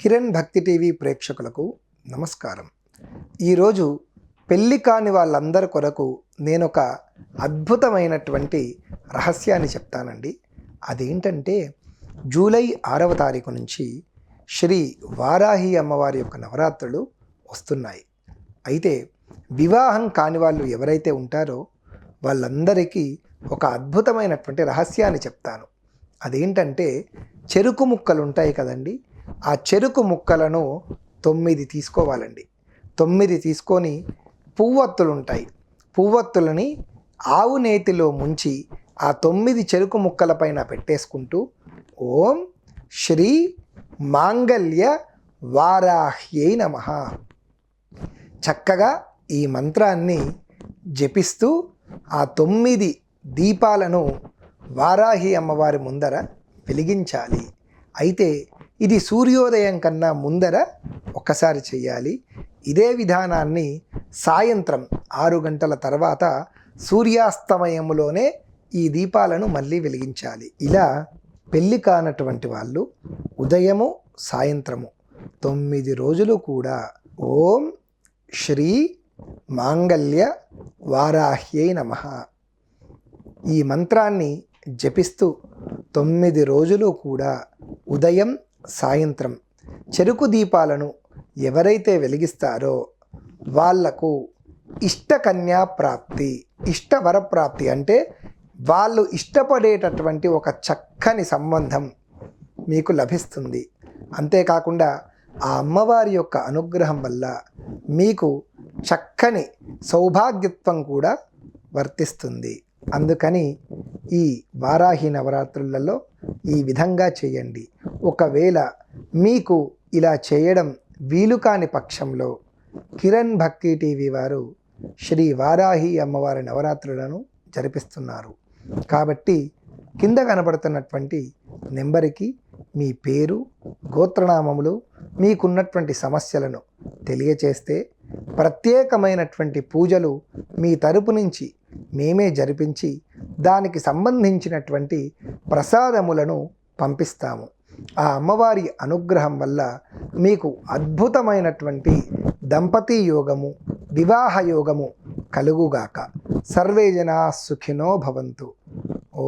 కిరణ్ భక్తి టీవీ ప్రేక్షకులకు నమస్కారం. ఈరోజు పెళ్ళి కాని వాళ్ళందరి కొరకు నేను ఒక అద్భుతమైనటువంటి రహస్యాన్ని చెప్తానండి. అదేంటంటే జూలై ఆరవ తారీఖు నుంచి శ్రీ వారాహి అమ్మవారి యొక్క నవరాత్రులు వస్తున్నాయి. అయితే వివాహం కాని వాళ్ళు ఎవరైతే ఉంటారో వాళ్ళందరికీ ఒక అద్భుతమైనటువంటి రహస్యాన్ని చెప్తాను. అదేంటంటే చెరుకు ముక్కలు ఉంటాయి కదండి ఆ చెరుకు ముక్కలను తొమ్మిది తీసుకోవాలండి. తొమ్మిది తీసుకొని పువ్వొత్తులు ఉంటాయి పువ్వొత్తులని ఆవు నేతిలో ముంచి ఆ తొమ్మిది చెరుకు ముక్కలపైన పెట్టేసుకుంటూ ఓం శ్రీ మాంగల్య వారాహ్యై నమ. చక్కగా ఈ మంత్రాన్ని జపిస్తూ ఆ తొమ్మిది దీపాలను వారాహి అమ్మవారి ముందర వెలిగించాలి. అయితే ఇది సూర్యోదయం కన్నా ముందర ఒక్కసారి చేయాలి ఇదే విధానాన్ని సాయంత్రం ఆరు గంటల తర్వాత సూర్యాస్తమయములోనే ఈ దీపాలను మళ్ళీ వెలిగించాలి. ఇలా పెళ్ళి కానటువంటి వాళ్ళు ఉదయము సాయంత్రము తొమ్మిది రోజులు కూడా ఓం శ్రీ మాంగల్య వారాహ్యై నమ. ఈ మంత్రాన్ని జపిస్తూ తొమ్మిది రోజులు కూడా ఉదయం సాయంత్రం చెరుకు దీపాలను ఎవరైతే వెలిగిస్తారో వాళ్ళకు ఇష్టకన్యా ప్రాప్తి ఇష్టవర ప్రాప్తి అంటే వాళ్ళు ఇష్టపడేటటువంటి ఒక చక్కని సంబంధం మీకు లభిస్తుంది. అంతేకాకుండా ఆ అమ్మవారి యొక్క అనుగ్రహం వల్ల మీకు చక్కని సౌభాగ్యత్వం కూడా వర్తిస్తుంది. అందుకని ఈ వారాహి నవరాత్రులలో ఈ విధంగా చేయండి. ఒకవేళ మీకు ఇలా చేయడం వీలు కాని పక్షంలో కిరణ్ భక్తి టీవీ వారు శ్రీ వారాహి అమ్మవారి నవరాత్రులను జరిపిస్తున్నారు. కాబట్టి కింద కనబడుతున్నటువంటి నెంబర్కి మీ పేరు గోత్రనామములు మీకున్నటువంటి సమస్యలను తెలియచేస్తే ప్రత్యేకమైనటువంటి పూజలు మీ తరపు నుంచి మేమే జరిపించి దానికి సంబంధించినటువంటి ప్రసాదములను పంపిస్తాము. ఆ అమ్మవారి అనుగ్రహం వల్ల మీకు అద్భుతమైనటువంటి దంపతి యోగము వివాహ యోగము కలుగుగాక. సర్వే జనా సుఖినో భవంతు. ఓ